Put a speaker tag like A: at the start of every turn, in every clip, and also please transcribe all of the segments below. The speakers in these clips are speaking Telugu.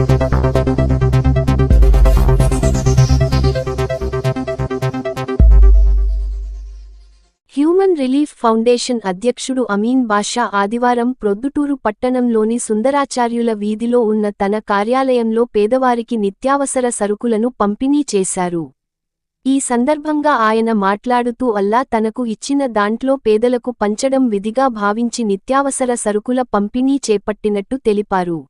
A: హ్యూమన్ రిలీఫ్ ఫౌండేషన్ అధ్యక్షుడు అమీన్ బాషా ఆదివారం ప్రొద్దుటూరు పట్టణంలోని సుందరాచార్యుల వీధిలో ఉన్న తన కార్యాలయంలో పేదవారికి నిత్యావసర సరుకులను పంపిణీ చేశారు. ఈ సందర్భంగా ఆయన మాట్లాడుతూ అల్లా తనకు ఇచ్చిన దాంట్లో పేదలకు పంచడం విధిగా భావించి నిత్యావసర సరుకుల పంపిణీ చేపట్టినట్టు తెలిపారు.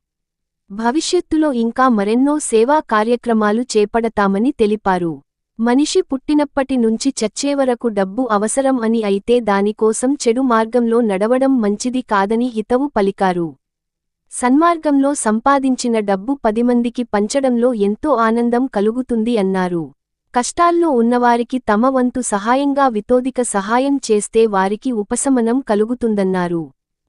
A: భవిష్యత్తులో ఇంకా మరెన్నో సేవా కార్యక్రమాలు చేపడతామని తెలిపారు. మనిషి పుట్టినప్పటి నుంచి చచ్చే వరకు డబ్బు అవసరం అని అయితే దానికోసం చెడు మార్గంలో నడవడం మంచిది కాదని హితవు పలికారు. సన్మార్గంలో సంపాదించిన డబ్బు పదిమందికి పంచడంలో ఎంతో ఆనందం కలుగుతుంది అన్నారు. కష్టాల్లో ఉన్నవారికి తమ వంతు సహాయంగా వితోదిక సహాయం చేస్తే వారికి ఉపశమనం కలుగుతుందన్నారు.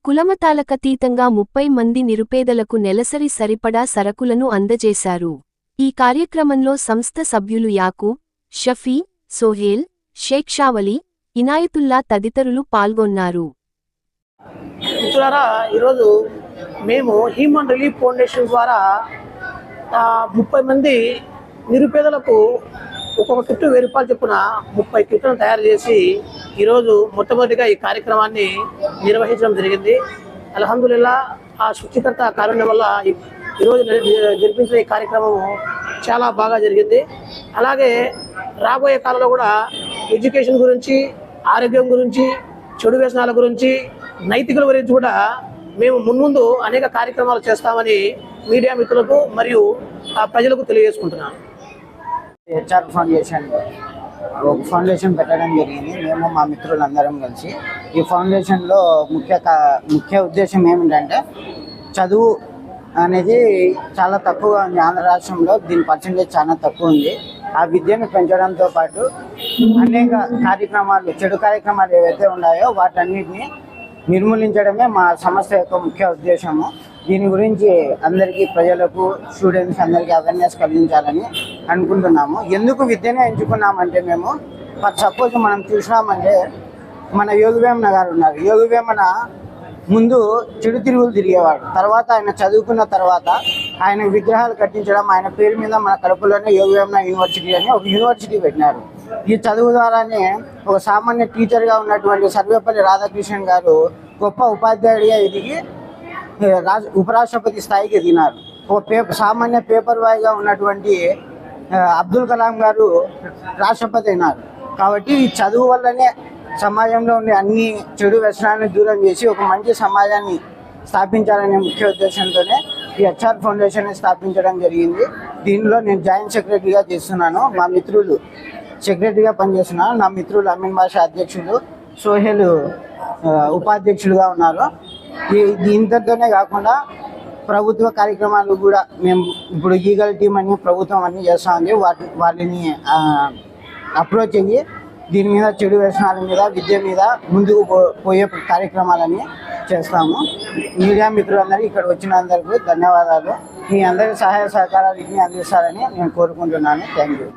A: కులమతాలకతీతంగా ముప్పై మంది నిరుపేదలకు నెలసరి సరిపడా సరకులను అందజేశారు. ఈ కార్యక్రమంలో సంస్థ సభ్యులు యాకూబ్ షఫీ సోహేల్ షేక్షావలి ఇనాయతుల్లా తదితరులు పాల్గొన్నారు.
B: ఈరోజు మేము హ్యూమన్ రిలీఫ్ ఫౌండేషన్ ద్వారా ముప్పై మంది నిరుపేదలకు ఒక్కొక్క కిట్టు వెయ్యి రూపాయలు చొప్పున ముప్పై కిట్లను తయారు చేసి ఈరోజు మొట్టమొదటిగా ఈ కార్యక్రమాన్ని నిర్వహించడం జరిగింది. అల్హమ్దుల్లా ఆ సృష్టికర్త కారుణ్యం వల్ల ఈరోజు జరిపించిన ఈ కార్యక్రమం చాలా బాగా జరిగింది. అలాగే రాబోయే కాలంలో కూడా ఎడ్యుకేషన్ గురించి ఆరోగ్యం గురించి చెడు వ్యసనాల గురించి నైతికల గురించి కూడా మేము మున్ముందు అనేక కార్యక్రమాలు చేస్తామని మీడియా మిత్రులకు మరియు ఆ ప్రజలకు తెలియజేసుకుంటున్నాను.
C: హెచ్ఆర్ ఫౌండేషన్ ఒక ఫౌండేషన్ పెట్టడం జరిగింది. మేము మా మిత్రులందరం కలిసి. ఈ ఫౌండేషన్లో ముఖ్య ముఖ్య ఉద్దేశం ఏమిటంటే చదువు అనేది చాలా తక్కువగా ఉంది. ఆంధ్ర రాష్ట్రంలో దీని పర్సంటేజ్ చాలా తక్కువ ఉంది. ఆ విద్యను పెంచడంతో పాటు అనేక కార్యక్రమాలు చెడు కార్యక్రమాలు ఏవైతే ఉన్నాయో వాటన్నిటిని నిర్మూలించడమే మా సంస్థ యొక్క ముఖ్య ఉద్దేశము. దీని గురించి అందరికీ ప్రజలకు స్టూడెంట్స్ అందరికీ అవేర్నెస్ కలిగించాలని అనుకుంటున్నాము. ఎందుకు విద్యనే ఎంచుకున్నామంటే మేము సపోజ్ మనం చూసినామంటే మన యోగివేమన గారు ఉన్నారు. యోగివేమన ముందు చెడు తిరుగులు తిరిగేవాడు. తర్వాత ఆయన చదువుకున్న తర్వాత ఆయన విగ్రహాలు కట్టించడం ఆయన పేరు మీద మన కడపలోనే యోగివేమన యూనివర్సిటీ అని ఒక యూనివర్సిటీ పెట్టినారు. ఈ చదువు ద్వారానే ఒక సామాన్య టీచర్గా ఉన్నటువంటి సర్వేపల్లి రాధాకృష్ణన్ గారు గొప్ప ఉపాధ్యాయుడిగా ఎదిగి రాజ ఉపరాష్ట్రపతి స్థాయికి ఎదిగినారు. ఒక పేపర్ సామాన్య పేపర్ బాయ్గా ఉన్నటువంటి అబ్దుల్ కలాం గారు రాష్ట్రపతి అయినారు. కాబట్టి ఈ చదువు వల్లనే సమాజంలో ఉండే అన్ని చెడు వ్యసనాలను దూరం చేసి ఒక మంచి సమాజాన్ని స్థాపించాలనే ముఖ్య ఉద్దేశంతోనే ఈ హెచ్ఆర్ ఫౌండేషన్ స్థాపించడం జరిగింది. దీనిలో నేను జాయింట్ సెక్రటరీగా చేస్తున్నాను. మా మిత్రులు సెక్రటరీగా పనిచేస్తున్నాను నా మిత్రులు అమీన్ బాషా అధ్యక్షులు సోహెల్ ఉపాధ్యక్షులుగా ఉన్నారు. ఈ దీంతోనే కాకుండా ప్రభుత్వ కార్యక్రమాలు కూడా మేము ఇప్పుడు ఈగల్ టీం అని ప్రభుత్వం అన్ని చేస్తా ఉంది. వాటి వాటిని అప్రోచ్ అయ్యి దీని మీద చెడు వ్యసనాల మీద విద్య మీద ముందుకు పో పోయే కార్యక్రమాలన్నీ చేస్తాము. మీడియా మిత్రులందరూ ఇక్కడ వచ్చినందుకు ధన్యవాదాలు. మీ అందరి సహాయ సహకారాలు ఇన్ని అందిస్తారని నేను కోరుకుంటున్నాను. Thank you.